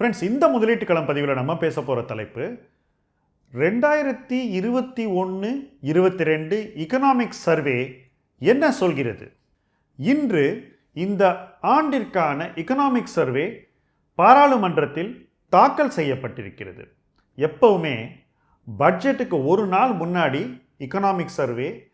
Friends இந்த முதலீட்டு களம் பதிவில் நம்ம பேச போகிற தலைப்பு ரெண்டாயிரத்தி இருபத்தி ஒன்று இருபத்தி ரெண்டு இக்கனாமிக் சர்வே என்ன சொல்கிறது? இன்று இந்த ஆண்டிற்கான இக்கனாமிக் சர்வே பாராளுமன்றத்தில் தாக்கல் செய்யப்பட்டிருக்கிறது. எப்பவுமே பட்ஜெட்டுக்கு ஒரு நாள் முன்னாடி இக்கனாமிக் சர்வே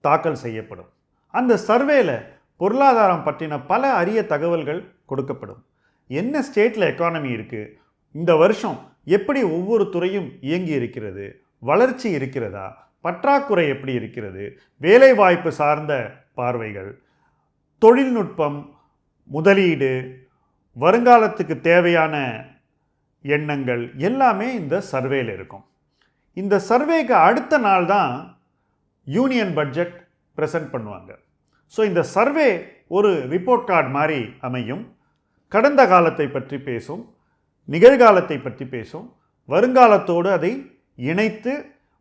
தாக்கல் செய்யப்படும். அந்த சர்வேல பொருளாதாரம் பற்றின பல அரிய தகவல்கள் கொடுக்கப்படும். என்ன ஸ்டேட்டில் எக்கானமி இருக்குது இந்த வருஷம் எப்படி ஒவ்வொரு துறையும் இயங்கி இருக்கிறது? வளர்ச்சி இருக்கிறதா? பற்றாக்குறை எப்படி இருக்கிறது? வேலைவாய்ப்பு சார்ந்த பார்வைகள். தொழில்நுட்பம் முதலீடு வருங்காலத்துக்கு தேவையான எண்ணங்கள் எல்லாமே இந்த சர்வேல இருக்கும். இந்த சர்வேக்கு அடுத்த நாள் தான் யூனியன் பட்ஜெட் ப்ரெசென்ட் பண்ணுவாங்க. ஸோ இந்த சர்வே ஒரு ரிப்போர்ட் கார்டு மாதிரி அமையும். கடந்த காலத்தை பற்றி பேசும் நிகழ்காலத்தை பற்றி பேசும் வருங்காலத்தோடு அதை இணைத்து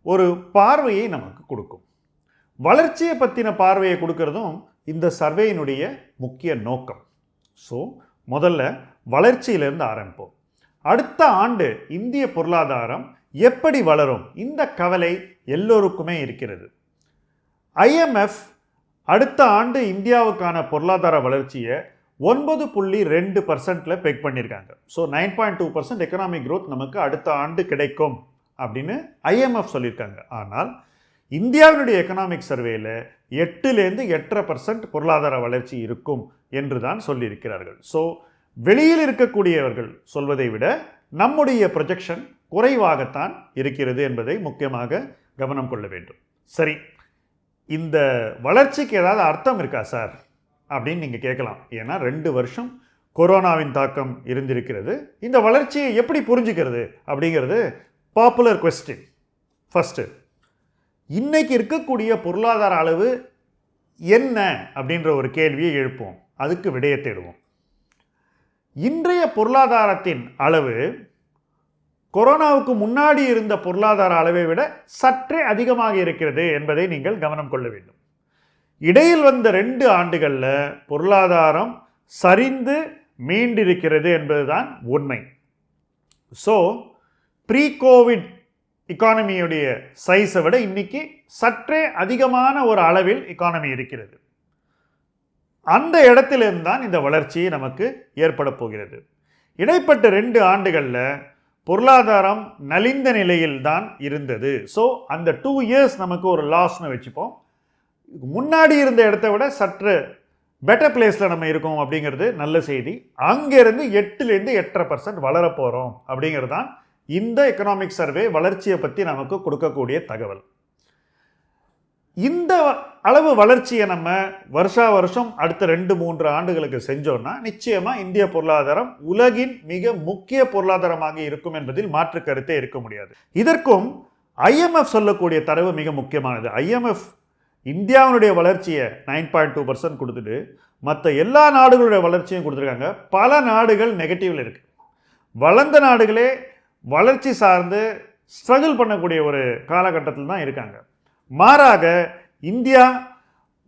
ஒரு பார்வையை நமக்கு கொடுக்கும். வளர்ச்சியை பற்றின பார்வையை கொடுக்கறதும் இந்த சர்வேயினுடைய முக்கிய நோக்கம். ஸோ முதல்ல வளர்ச்சியிலிருந்து ஆரம்பிப்போம். அடுத்த ஆண்டு இந்திய பொருளாதாரம் எப்படி வளரும்? இந்த கவலை எல்லோருக்குமே இருக்கிறது. ஐஎம்எஃப் அடுத்த ஆண்டு இந்தியாவுக்கான பொருளாதார வளர்ச்சியை ஒன்பது புள்ளி ரெண்டு பர்சன்டில் பெக் பண்ணியிருக்காங்க so nine point two percent economic growth நமக்கு அடுத்த ஆண்டு கிடைக்கும் அப்படின்னு ஐஎம்எஃப் சொல்லியிருக்காங்க ஆனால் இந்தியாவினுடைய எக்கனாமிக் சர்வேயில் எட்டுலேருந்து எட்டரை பர்சன்ட் பொருளாதார வளர்ச்சி இருக்கும் என்று தான் சொல்லியிருக்கிறார்கள். ஸோ வெளியில் இருக்கக்கூடியவர்கள் சொல்வதை விட நம்முடைய ப்ரொஜெக்ஷன் குறைவாகத்தான் இருக்கிறது என்பதை முக்கியமாக கவனம் கொள்ள வேண்டும். சரி இந்த வளர்ச்சிக்கு ஏதாவது அர்த்தம் இருக்கா சார்? அப்படின்னு நீங்கள் கேட்கலாம். ஏன்னா ரெண்டு வருஷம் கொரோனாவின் தாக்கம் இருந்திருக்கிறது. இந்த வளர்ச்சியை எப்படி புரிஞ்சுக்கிறது அப்படிங்கிறது பாப்புலர் கொஸ்டின் ஃபஸ்ட்டு இன்றைக்கி இருக்கக்கூடிய பொருளாதார அளவு என்ன அப்படின்ற ஒரு கேள்வியை எழுப்போம் அதுக்கு விடையை தேடுவோம். இன்றைய பொருளாதாரத்தின் அளவு கொரோனாவுக்கு முன்னாடி இருந்த பொருளாதார அளவை விட சற்றே அதிகமாக இருக்கிறது என்பதை நீங்கள் கவனம் கொள்ள வேண்டும். இடையில் வந்த ரெண்டு ஆண்டுகளில் பொருளாதாரம் சரிந்து மீண்டிருக்கிறது என்பதுதான் உண்மை. ஸோ ப்ரீ கோவிட் இக்கானமியுடைய சைஸை விட இன்னைக்கு சற்றே அதிகமான ஒரு அளவில் இக்கானமி இருக்கிறது. அந்த இடத்திலிருந்து தான் இந்த வளர்ச்சி நமக்கு ஏற்பட போகிறது. இடைப்பட்ட ரெண்டு ஆண்டுகளில் பொருளாதாரம் நலிந்த நிலையில் தான் இருந்தது. ஸோ அந்த டூ இயர்ஸ் நமக்கு ஒரு லாஸ்னு வச்சுப்போம். முன்னாடி இருந்த இடத்த விட சற்று பெட்டர் பிளேஸில் நம்ம இருக்கோம் அப்படிங்கிறது நல்ல செய்தி. அங்கேருந்து எட்டுலேருந்து எட்டரை பர்சன்ட் வளர போகிறோம் அப்படிங்கிறது தான் இந்த எக்கனாமிக் சர்வே வளர்ச்சியை பற்றி நமக்கு கொடுக்கக்கூடிய தகவல். இந்த அளவு வளர்ச்சியை நம்ம வருஷா வருஷம் அடுத்த ரெண்டு மூன்று ஆண்டுகளுக்கு செஞ்சோம்னா நிச்சயமாக இந்திய பொருளாதாரம் உலகின் மிக முக்கிய பொருளாதாரமாக இருக்கும் என்பதில் மாற்று கருத்தே இருக்க முடியாது. இதற்கும் ஐஎம்எஃப் சொல்லக்கூடிய தரவு மிக முக்கியமானது. ஐஎம்எஃப் இந்தியாவினுடைய வளர்ச்சியை நைன் பாயிண்ட் டூ பர்சன்ட் கொடுத்துட்டு மற்ற எல்லா நாடுகளுடைய வளர்ச்சியும் கொடுத்துருக்காங்க. பல நாடுகள் நெகட்டிவில் இருக்குது வளர்ந்த நாடுகளே வளர்ச்சி சார்ந்து ஸ்ட்ரகிள் பண்ணக்கூடிய ஒரு காலகட்டத்தில் தான் இருக்காங்க. மாறாக இந்தியா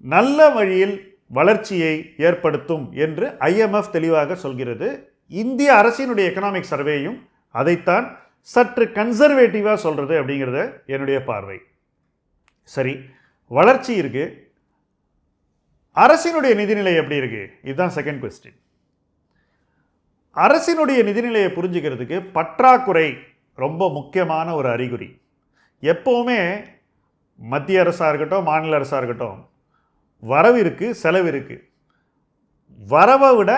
நல்ல வழியில் வளர்ச்சியை ஏற்படுத்தும் என்று ஐஎம்எஃப் தெளிவாக சொல்கிறது. இந்திய அரசினுடைய எக்கனாமிக் சர்வேயும் அதைத்தான் சற்று கன்சர்வேட்டிவாக சொல்கிறது அப்படிங்கிறது என்னுடைய பார்வை. சரி வளர்ச்சி இருக்குது அரசினுடைய நிதிநிலை எப்படி இருக்குது இதுதான் செகண்ட் கொஸ்டின் அரசினுடைய நிதிநிலையை புரிஞ்சுக்கிறதுக்கு பற்றாக்குறை ரொம்ப முக்கியமான ஒரு அறிகுறி. எப்போவுமே மத்திய அரசாக இருக்கட்டும் மாநில அரசாக இருக்கட்டும் வரவு இருக்குது செலவு இருக்குது வரவை விட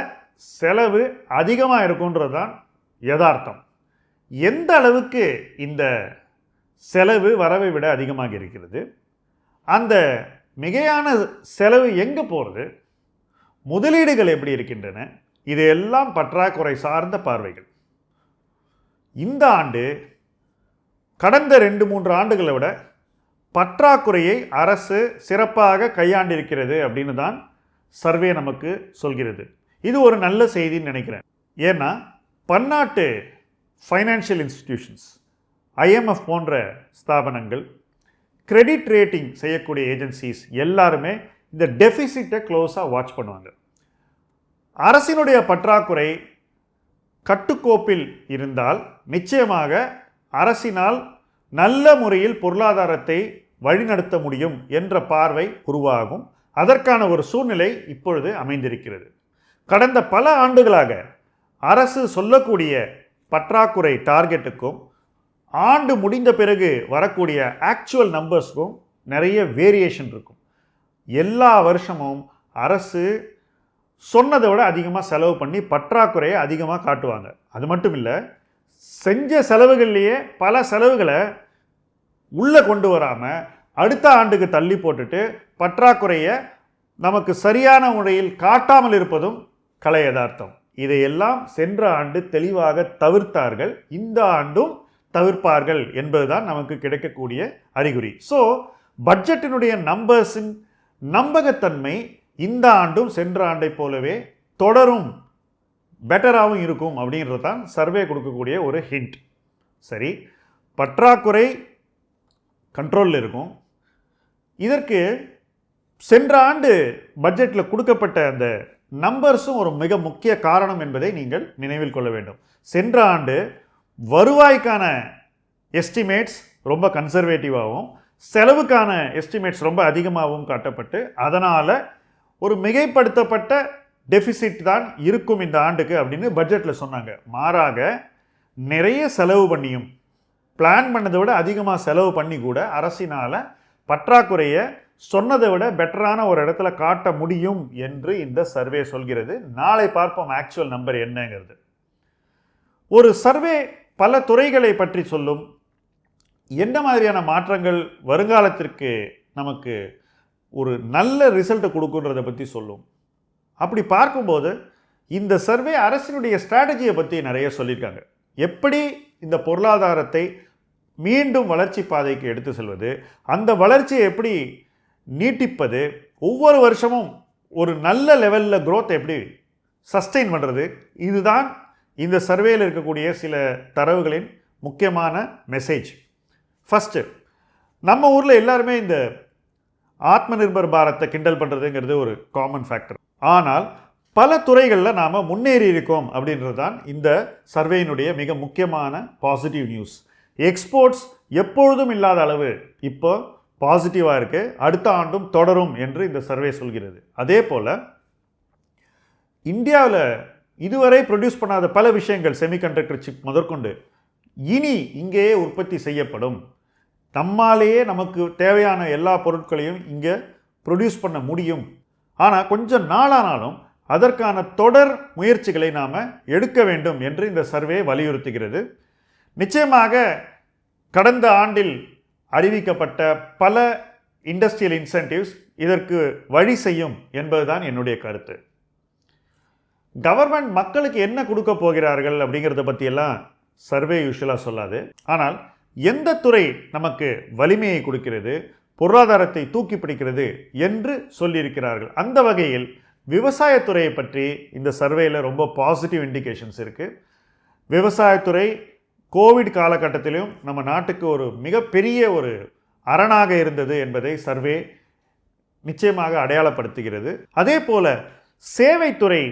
செலவு அதிகமாக இருக்குன்றது தான் யதார்த்தம். எந்த அளவுக்கு இந்த செலவு வரவை விட அதிகமாக இருக்கிறது? அந்த மிகையான செலவு எங்கே போகிறது முதலீடுகள் எப்படி இருக்கின்றன? இதையெல்லாம் பற்றாக்குறை சார்ந்த பார்வைகள். இந்த ஆண்டு கடந்த ரெண்டு மூன்று ஆண்டுகளை விட பற்றாக்குறையை அரசு சிறப்பாக கையாண்டிருக்கிறது அப்படின்னு தான் சர்வே நமக்கு சொல்கிறது. இது ஒரு நல்ல செய்தின்னு நினைக்கிறேன். ஏன்னா பன்னாட்டு ஃபைனான்ஷியல் இன்ஸ்டிடியூஷன்ஸ் ஐஎம்எஃப் போன்ற ஸ்தாபனங்கள் கிரெடிட் ரேட்டிங் செய்யக்கூடிய ஏஜென்சிஸ் எல்லாருமே இந்த டெஃபிசிட்டை க்ளோஸாக வாட்ச் பண்ணுவாங்க. அரசினுடைய பற்றாக்குறை கட்டுக்கோப்பில் இருந்தால் நிச்சயமாக அரசினால் நல்ல முறையில் பொருளாதாரத்தை வழிநடத்த முடியும் என்ற பார்வை உருவாகும். அதற்கான ஒரு சூழ்நிலை இப்பொழுது அமைந்திருக்கிறது. கடந்த பல ஆண்டுகளாக அரசு சொல்லக்கூடிய பற்றாக்குறை டார்கெட்டுக்கும் ஆண்டு முடிந்த பிறகு வரக்கூடிய ஆக்சுவல் நம்பர்ஸ்க்கும் நிறைய வேரியேஷன் இருக்கும். எல்லா வருஷமும் அரசு சொன்னதை விட அதிகமாக செலவு பண்ணி பற்றாக்குறையை அதிகமாக காட்டுவாங்க. அது மட்டும் இல்லை செஞ்ச செலவுகள்லேயே பல செலவுகளை உள்ளே கொண்டு வராமல் அடுத்த ஆண்டுக்கு தள்ளி போட்டுட்டு பற்றாக்குறையை நமக்கு சரியான முறையில் காட்டாமல் இருப்பதும் கலை யதார்த்தம். இதையெல்லாம் சென்ற ஆண்டு தெளிவாக தவிர்த்தார்கள். இந்த ஆண்டும் தவிர்ப்பார்கள் என்பதுதான் நமக்கு கிடைக்கக்கூடிய அறிகுறி. ஸோ பட்ஜெட்டினுடைய நம்பர்ஸின் நம்பகத்தன்மை இந்த ஆண்டும் சென்ற ஆண்டை போலவே தொடரும். பெட்டராகவும் இருக்கும் அப்படின்றது தான் சர்வே கொடுக்கக்கூடிய ஒரு ஹிண்ட் சரி பற்றாக்குறை கண்ட்ரோலில் இருக்கும். இதற்கு சென்ற ஆண்டு பட்ஜெட்டில் கொடுக்கப்பட்ட அந்த நம்பர்ஸும் ஒரு மிக முக்கிய காரணம் என்பதை நீங்கள் நினைவில் கொள்ள வேண்டும். சென்ற ஆண்டு வருவாய்க்கான எஸ்டிமேட்ஸ் ரொம்ப கன்சர்வேட்டிவாகவும் செலவுக்கான எஸ்டிமேட்ஸ் ரொம்ப அதிகமாகவும் காட்டப்பட்டு அதனால் ஒரு மிகைப்படுத்தப்பட்ட டெஃபிசிட் தான் இருக்கும் இந்த ஆண்டுக்கு அப்படின்னு பட்ஜெட்டில் சொன்னாங்க. மாறாக நிறைய செலவு பண்ணியும் பிளான் பண்ணதை விட அதிகமாக செலவு பண்ணி கூட அரசினால் பற்றாக்குறையை சொன்னதை விட பெட்டரான ஒரு இடத்துல காட்ட முடியும் என்று இந்த சர்வே சொல்கிறது. நாளை பார்ப்போம் ஆக்சுவல் நம்பர் என்னங்கிறது. ஒரு சர்வே பல துறைகளை பற்றி சொல்லும் என்ன மாதிரியான மாற்றங்கள் வருங்காலத்திற்கு நமக்கு ஒரு நல்ல ரிசல்ட்டை கொடுக்குன்றதை பற்றி சொல்லும். அப்படி பார்க்கும்போது இந்த சர்வே அரசினுடைய ஸ்ட்ராட்டஜியை பற்றி நிறைய சொல்லியிருக்காங்க. எப்படி இந்த பொருளாதாரத்தை மீண்டும் வளர்ச்சி பாதைக்கு எடுத்து செல்வது அந்த வளர்ச்சியை எப்படி நீட்டிப்பது ஒவ்வொரு வருஷமும் ஒரு நல்ல லெவலில் க்ரோத் எப்படி சஸ்டெயின் பண்ணுறது இதுதான் இந்த சர்வேயில் இருக்கக்கூடிய சில தரவுகளின் முக்கியமான மெசேஜ் ஃபஸ்ட்டு நம்ம ஊரில் எல்லாருமே இந்த ஆத்ம நிர்பர் பாரத்தை கிண்டல் பண்ணுறதுங்கிறது ஒரு காமன் ஃபேக்டர் ஆனால் பல துறைகளில் நாம் முன்னேறி இருக்கோம் அப்படின்றது தான் இந்த சர்வேயினுடைய மிக முக்கியமான பாசிட்டிவ் நியூஸ் எக்ஸ்போர்ட்ஸ் எப்பொழுதும் இல்லாத அளவு இப்போ பாசிட்டிவாக இருக்குது அடுத்த ஆண்டும் தொடரும் என்று இந்த சர்வே சொல்கிறது. அதே போல் இந்தியாவில் இதுவரை ப்ரொடியூஸ் பண்ணாத பல விஷயங்கள் செமிகண்டக்டர் சிப் முதற்கொண்டு இனி இங்கேயே உற்பத்தி செய்யப்படும். நம்மாலேயே நமக்கு தேவையான எல்லா பொருட்களையும் இங்கே ப்ரொடியூஸ் பண்ண முடியும். ஆனால் கொஞ்சம் நாளானாலும் அதற்கான தொடர் முயற்சிகளை நாம் எடுக்க வேண்டும் என்று இந்த சர்வே வலியுறுத்துகிறது. நிச்சயமாக கடந்த ஆண்டில் அறிவிக்கப்பட்ட பல இண்டஸ்ட்ரியல் இன்சென்டிவ்ஸ் இதற்கு வழி செய்யும் என்பதுதான் என்னுடைய கருத்து. கவர்மெண்ட் மக்களுக்கு என்ன கொடுக்க போகிறார்கள் அப்படிங்கிறத பற்றியெல்லாம் சர்வே யூஸ்வலாக சொல்லாது. ஆனால் எந்த துறை நமக்கு வலிமையை கொடுக்கிறது பொருளாதாரத்தை தூக்கி பிடிக்கிறது என்று சொல்லியிருக்கிறார்கள். அந்த வகையில் விவசாயத்துறையை பற்றி இந்த சர்வேயில் ரொம்ப பாசிட்டிவ் இண்டிகேஷன்ஸ் இருக்குது விவசாயத்துறை கோவிட் காலகட்டத்திலும் நம்ம நாட்டுக்கு ஒரு மிகப்பெரிய ஒரு அரணாக இருந்தது என்பதை சர்வே நிச்சயமாக அடையாளப்படுத்துகிறது. அதே போல் சேவைத்துறை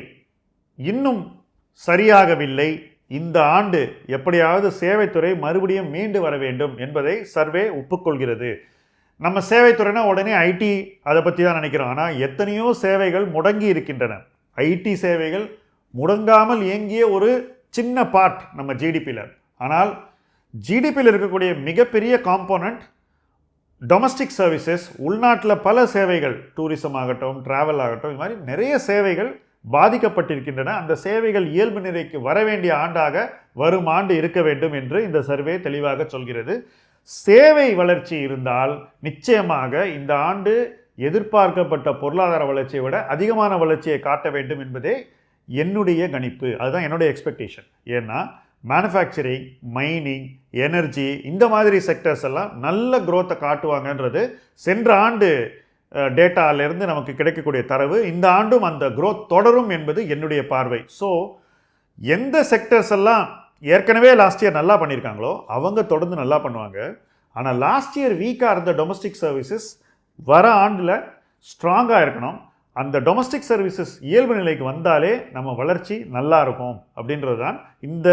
இன்னும் சரியாகவில்லை. இந்த ஆண்டு எப்படியாவது சேவைத்துறை மறுபடியும் மீண்டு வர வேண்டும் என்பதை சர்வே ஒப்புக்கொள்கிறது. நம்ம சேவைத்துறைனா உடனே ஐடி அதை பற்றி தான் நினைக்கிறோம். ஆனால் எத்தனையோ சேவைகள் முடங்கி இருக்கின்றன. ஐடி சேவைகள் முடங்காமல் இயங்கிய ஒரு சின்ன பார்ட் நம்ம ஜிடிபியில் ஆனால் ஜிடிபியில் இருக்கக்கூடிய மிகப்பெரிய காம்போனண்ட் டொமஸ்டிக் சர்வீசஸ் உள்நாட்டில் பல சேவைகள் டூரிசம் ஆகட்டும் ட்ராவல் ஆகட்டும் இது மாதிரி நிறைய சேவைகள் பாதிக்கப்பட்டிருக்கின்றன. அந்த சேவைகள் இயல்பு நிலைக்கு வர வேண்டிய ஆண்டாக வரும் ஆண்டு இருக்க வேண்டும் என்று இந்த சர்வே தெளிவாக சொல்கிறது. சேவை வளர்ச்சி இருந்தால் நிச்சயமாக இந்த ஆண்டு எதிர்பார்க்கப்பட்ட பொருளாதார வளர்ச்சியை விட அதிகமான வளர்ச்சியை காட்ட வேண்டும் என்பதே என்னுடைய கணிப்பு. அதுதான் என்னுடைய எக்ஸ்பெக்டேஷன் ஏன்னா மேனுஃபேக்சரிங் மைனிங் எனர்ஜி இந்த மாதிரி செக்டர்ஸ் எல்லாம் நல்ல குரோத்தை காட்டுவாங்கன்றது சென்ற ஆண்டு டேட்டாலேருந்து நமக்கு கிடைக்கக்கூடிய தரவு இந்த ஆண்டும் அந்த க்ரோத் தொடரும் என்பது என்னுடைய பார்வை. ஸோ எந்த செக்டர்ஸ் எல்லாம் ஏற்கனவே லாஸ்ட் இயர் நல்லா பண்ணியிருக்காங்களோ அவங்க தொடர்ந்து நல்லா பண்ணுவாங்க. ஆனால் லாஸ்ட் இயர் வீக்காக இருந்த டொமஸ்டிக் சர்வீசஸ் வர ஆண்டில் ஸ்ட்ராங்காக இருக்கணும். அந்த டொமஸ்டிக் சர்வீசஸ் இயல்பு நிலைக்கு வந்தாலே நம்ம வளர்ச்சி நல்லா இருக்கும் அப்படின்றது தான் இந்த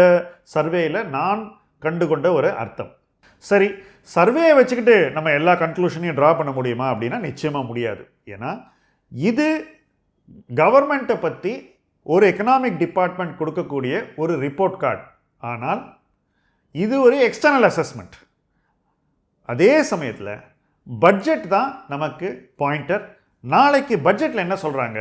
சர்வேயில் நான் கண்டுகொண்ட ஒரு அர்த்தம். சரி சர்வேயை வச்சுக்கிட்டு நம்ம எல்லா கன்க்ளூஷனையும் ட்ரா பண்ண முடியுமா அப்படின்னா நிச்சயமாக முடியாது. ஏன்னா இது கவர்மெண்ட்டை பற்றி ஒரு எக்கனாமிக் டிபார்ட்மெண்ட் கொடுக்கக்கூடிய ஒரு ரிப்போர்ட் கார்டு ஆனால் இது ஒரு எக்ஸ்டர்னல் அசஸ்மெண்ட் அதே சமயத்தில் பட்ஜெட் தான் நமக்கு பாயிண்டர் நாளைக்கு பட்ஜெட்டில் என்ன சொல்கிறாங்க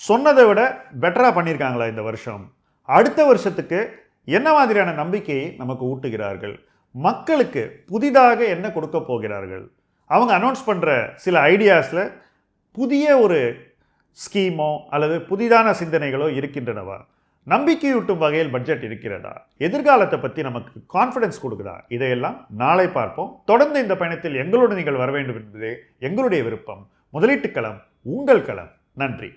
சொன்னதை விட பெட்டராக பண்ணியிருக்காங்களா இந்த வருஷம்? அடுத்த வருஷத்துக்கு என்ன மாதிரியான நம்பிக்கையை நமக்கு ஊட்டுகிறார்கள்? மக்களுக்கு புதிதாக என்ன கொடுக்க போகிறார்கள்? அவங்க அனௌன்ஸ் பண்ணுற சில ஐடியாஸில் புதிய ஒரு ஸ்கீமோ அல்லது புதிதான சிந்தனைகளோ இருக்கின்றனவா? நம்பிக்கையூட்டும் வகையில் பட்ஜெட் இருக்கிறதா? எதிர்காலத்தை பற்றி நமக்கு கான்ஃபிடன்ஸ் கொடுக்குதா? இதையெல்லாம் நாளை பார்ப்போம். தொடர்ந்து இந்த பயணத்தில் எங்களோடு நீங்கள் வர வேண்டும் என்பதே எங்களுடைய விருப்பம். முதலீட்டு களம் உங்கள் களம். நன்றி.